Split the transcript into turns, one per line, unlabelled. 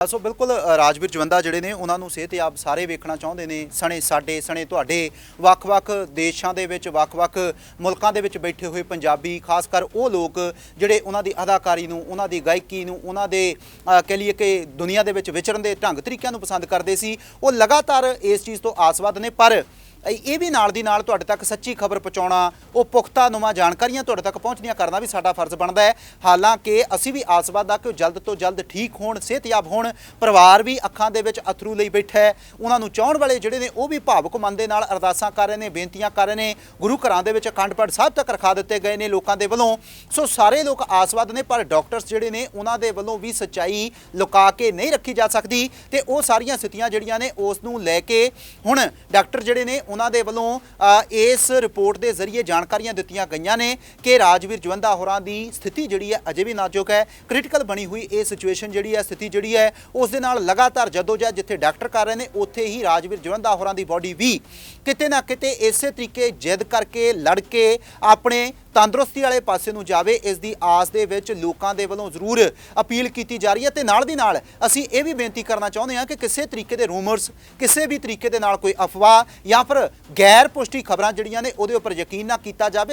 ਸੋ ਬਿਲਕੁਲ ਰਾਜਵੀਰ ਜਵੰਦਾ ਜਿਹੜੇ ਨੇ ਉਹਨਾਂ ਨੂੰ ਸਿਹਤਯਾਬ ਸਾਰੇ ਵੇਖਣਾ ਚਾਹੁੰਦੇ ਨੇ ਸਣੇ ਸਾਡੇ ਸਣੇ ਤੁਹਾਡੇ ਵੱਖ-ਵੱਖ ਦੇਸ਼ਾਂ ਦੇ ਵਿੱਚ ਵੱਖ-ਵੱਖ ਮੁਲਕਾਂ ਦੇ ਵਿੱਚ ਬੈਠੇ ਹੋਏ ਪੰਜਾਬੀ ਖਾਸ ਕਰ ਉਹ ਲੋਕ ਜਿਹੜੇ ਉਹਨਾਂ ਦੀ ਅਦਾਕਾਰੀ ਨੂੰ ਉਹਨਾਂ ਦੀ ਗਾਇਕੀ ਨੂੰ ਉਹਨਾਂ ਦੇ ਅ, ਕਹਿ ਲਈਏ ਕਿ ਦੁਨੀਆ ਦੇ ਵਿੱਚ ਵਿਚਰਨ ਦੇ ਢੰਗ ਤਰੀਕਿਆਂ ਨੂੰ ਪਸੰਦ ਕਰਦੇ ਸੀ ਉਹ ਲਗਾਤਾਰ ਇਸ ਚੀਜ਼ ਤੋਂ ਆਸਵਦ ਨੇ ਪਰ ਇਹ ਵੀ ਨਾਲ ਦੀ ਨਾਲ ਤੁਹਾਡੇ ਤੱਕ ਸੱਚੀ ਖਬਰ ਪਹੁੰਚਾਉਣਾ, ਉਹ ਪੁਖਤਾ ਨੁਮਾ ਜਾਣਕਾਰੀਆਂ ਤੁਹਾਡੇ ਤੱਕ ਪਹੁੰਚਣੀਆਂ ਕਰਨਾ ਵੀ ਸਾਡਾ ਫਰਜ਼ ਬਣਦਾ ਹੈ। ਹਾਲਾਂਕਿ ਅਸੀਂ ਵੀ ਆਸਵਾਦ ਆ ਕਿ ਉਹ ਜਲਦ ਤੋਂ ਜਲਦ ਠੀਕ ਹੋਣ, ਸਿਹਤਯਾਬ ਹੋਣ, ਪਰਿਵਾਰ ਵੀ ਅੱਖਾਂ ਦੇ ਵਿੱਚ ਅਥਰੂ ਲਈ ਬੈਠਾ ਹੈ। ਉਹਨਾਂ ਨੂੰ ਚਾਹਣ ਵਾਲੇ ਜਿਹੜੇ ਨੇ, ਉਹ ਵੀ ਭਾਵੁਕ ਮਨ ਦੇ ਨਾਲ ਅਰਦਾਸਾਂ ਕਰ ਰਹੇ ਨੇ, ਬੇਨਤੀਆਂ ਕਰ ਰਹੇ ਨੇ। ਗੁਰੂ ਘਰਾਂ ਦੇ ਵਿੱਚ ਅਖੰਡ ਪਾਠ ਸਾਹਿਬ ਤੱਕ ਰਖਾ ਦਿੱਤੇ ਗਏ ਨੇ ਲੋਕਾਂ ਦੇ ਵੱਲੋਂ। ਸੋ ਸਾਰੇ ਲੋਕ ਆਸਵਾਦ ਨੇ, ਪਰ ਡਾਕਟਰਸ ਜਿਹੜੇ ਨੇ, ਉਹਨਾਂ ਦੇ ਵੱਲੋਂ ਵੀ ਸੱਚਾਈ ਲੁਕਾ ਕੇ ਨਹੀਂ ਰੱਖੀ ਜਾ ਸਕਦੀ। ਤੇ ਉਹ ਸਾਰੀਆਂ ਸਥਿਤੀਆਂ ਜਿਹੜੀਆਂ ਨੇ, ਉਸ ਨੂੰ ਲੈ ਕੇ ਹੁਣ ਡਾਕਟਰ ਜਿਹੜੇ ਨੇ ਉਹਨਾਂ ਦੇ ਵੱਲੋਂ ਇਸ ਰਿਪੋਰਟ ਦੇ ਜ਼ਰੀਏ ਜਾਣਕਾਰੀਆਂ ਦਿੱਤੀਆਂ ਗਈਆਂ ਨੇ ਕਿ ਰਾਜਵੀਰ ਜਵੰਦਾ ਹੋਰਾਂ ਦੀ ਸਥਿਤੀ ਜਿਹੜੀ ਹੈ ਅਜੇ ਵੀ ਨਾਜ਼ੁਕ ਹੈ। ਕ੍ਰਿਟੀਕਲ ਬਣੀ ਹੋਈ ਇਹ ਸਿਚੁਏਸ਼ਨ ਜਿਹੜੀ ਹੈ, ਸਥਿਤੀ ਜਿਹੜੀ ਹੈ, ਉਸ ਦੇ ਨਾਲ ਲਗਾਤਾਰ ਜਦੋਂ ਜਦੋਜਹਿਦ ਜਿੱਥੇ ਡਾਕਟਰ ਕਰ ਰਹੇ ਨੇ, ਉੱਥੇ ਹੀ ਰਾਜਵੀਰ ਜਵੰਦਾ ਹੋਰਾਂ ਦੀ ਬਾਡੀ ਵੀ ਕਿਤੇ ਨਾ ਕਿਤੇ ਇਸੇ ਤਰੀਕੇ ਜਿੱਦ ਕਰਕੇ ਲੜ ਕੇ ਆਪਣੇ ਤੰਦਰੁਸਤੀ ਵਾਲੇ ਪਾਸੇ ਨੂੰ ਜਾਵੇ, ਇਸ ਦੀ ਆਸ ਦੇ ਵਿੱਚ ਲੋਕਾਂ ਦੇ ਵੱਲੋਂ ਜ਼ਰੂਰ ਅਪੀਲ ਕੀਤੀ ਜਾ ਰਹੀ ਹੈ ਤੇ ਨਾਲ ਦੀ ਨਾਲ ਅਸੀਂ ਇਹ ਵੀ ਬੇਨਤੀ ਕਰਨਾ ਚਾਹੁੰਦੇ ਹਾਂ ਕਿ ਕਿਸੇ ਤਰੀਕੇ ਦੇ ਰੂਮਰਸ, ਕਿਸੇ ਵੀ ਤਰੀਕੇ ਦੇ ਨਾਲ ਕੋਈ ਅਫਵਾਹ ਜਾਂ ਫਿਰ ਗੈਰ ਪੁਸ਼ਟੀ ਖਬਰਾਂ ਜਿਹੜੀਆਂ ਨੇ ਉਹਦੇ ਉੱਪਰ ਯਕੀਨ ਨਾ ਕੀਤਾ ਜਾਵੇ